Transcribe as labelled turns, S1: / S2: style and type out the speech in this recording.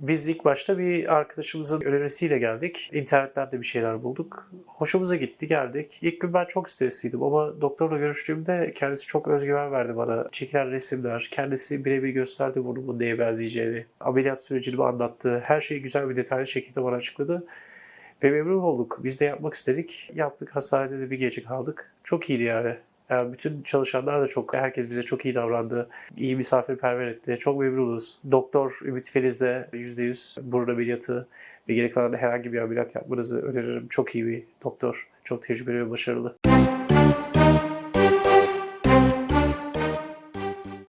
S1: Biz ilk başta bir arkadaşımızın önerisiyle geldik. İnternetlerde bir şeyler bulduk. Hoşumuza gitti geldik. İlk gün ben çok stresliydim ama doktorla görüştüğümde kendisi çok özgüven verdi bana. Çekilen resimler, kendisi birebir gösterdi burnumun neye benzeyeceğini. Ameliyat sürecini anlattı. Her şeyi güzel bir detaylı şekilde bana açıkladı. Ve memnun olduk. Biz de yapmak istedik. Yaptık. Hastanede de bir gece kaldık. Çok iyiydi yani. Yani bütün çalışanlar da çok, herkes bize çok iyi davrandı. İyi misafirperver etti. Çok memnunuz. Doktor Ümit Feliz de %100 burun ameliyatı ve geri kalan herhangi bir ameliyat yapmanızı öneririm. Çok iyi bir doktor. Çok tecrübeli ve başarılı.